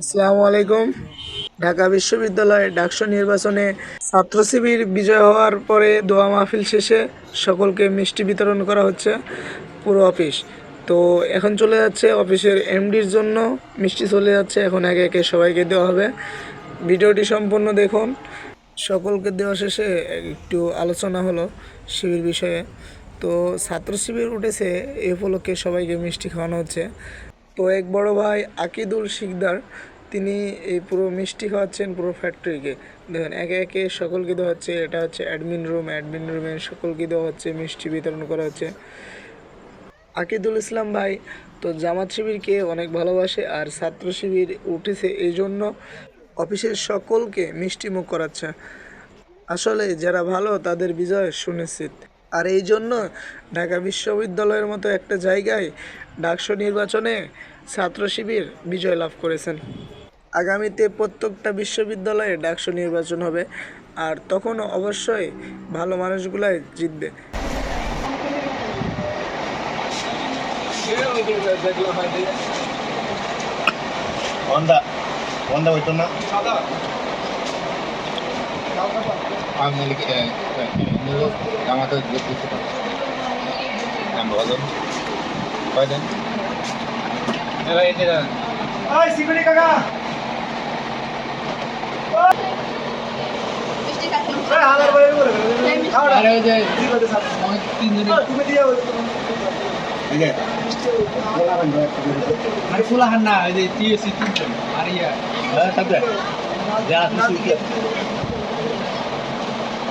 আসসালামু আলাইকুম। ঢাকা বিশ্ববিদ্যালয়ে ডাকসু নির্বাচনে ছাত্র শিবির বিজয় হওয়ার পরে দোয়া মাহফিল শেষে সকলকে মিষ্টি বিতরণ করা হচ্ছে পুরো অফিস। তো এখন চলে যাচ্ছে অফিসের এমডির জন্য। মিষ্টি চলে যাচ্ছে, এখন একে একে সবাইকে দেওয়া হবে। ভিডিওটি সম্পূর্ণ দেখুন। সকলকে দেওয়া শেষে একটু আলোচনা হলো শিবির বিষয়ে। তো ছাত্র শিবির উঠেছে এই উপলক্ষে সবাইকে মিষ্টি খাওয়ানো হচ্ছে। তো এক বড় ভাই আকিদুল শিকদার, তিনি এই পুরো মিষ্টি খাওয়াচ্ছেন পুরো ফ্যাক্টরিকে দেখেন, একে একে সকলকে দেওয়া হচ্ছে, এটা হচ্ছে অ্যাডমিন রুম অ্যাডমিন রুমে সকলকে দেওয়া হচ্ছে, মিষ্টি বিতরণ করা হচ্ছে। আকিদুল ইসলাম ভাই, তো জামাত শিবিরকে অনেক ভালোবাসে আর ছাত্র শিবির উঠেছে এই জন্য অফিসের সকলকে মিষ্টি মুখ করাচ্ছে। আসলে যারা ভালো, তাদের বিজয় সুনিশ্চিত। আর এই জন্য ঢাকা বিশ্ববিদ্যালয়ের মতো একটা জায়গায় ডাকসু নির্বাচনে ছাত্র শিবির বিজয় লাভ করেছেন। আগামীতে প্রত্যেকটা বিশ্ববিদ্যালয়ে ডাকসু নির্বাচন হবে আর তখন অবশ্যই ভালো মানুষগুলাই জিতবে। হন্ডা হন্ডা হইতো আমি জামাতে দিতে পারি আমি বলো। কয়দিন মিষ্টি খাচ্ছি এই যে আরে ফুলা হান্না ওই যে টিএসসি তিনজন আর ইয়া হ্যাঁ তাতে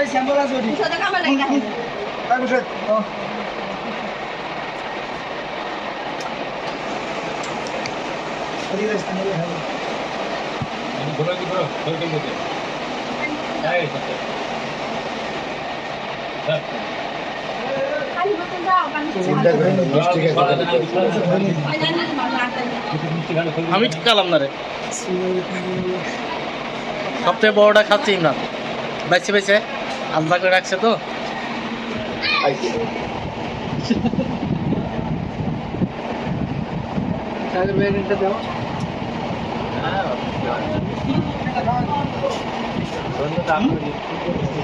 ওই শ্যাম্বল আছে ওটি খাবার লাগে না আমি রে। সবচেয়ে বড়টা খাচ্ছি ইমরান। বেছে বেছে আলাদা করে রাখছে তো। সাগর ভাই এটা দাও।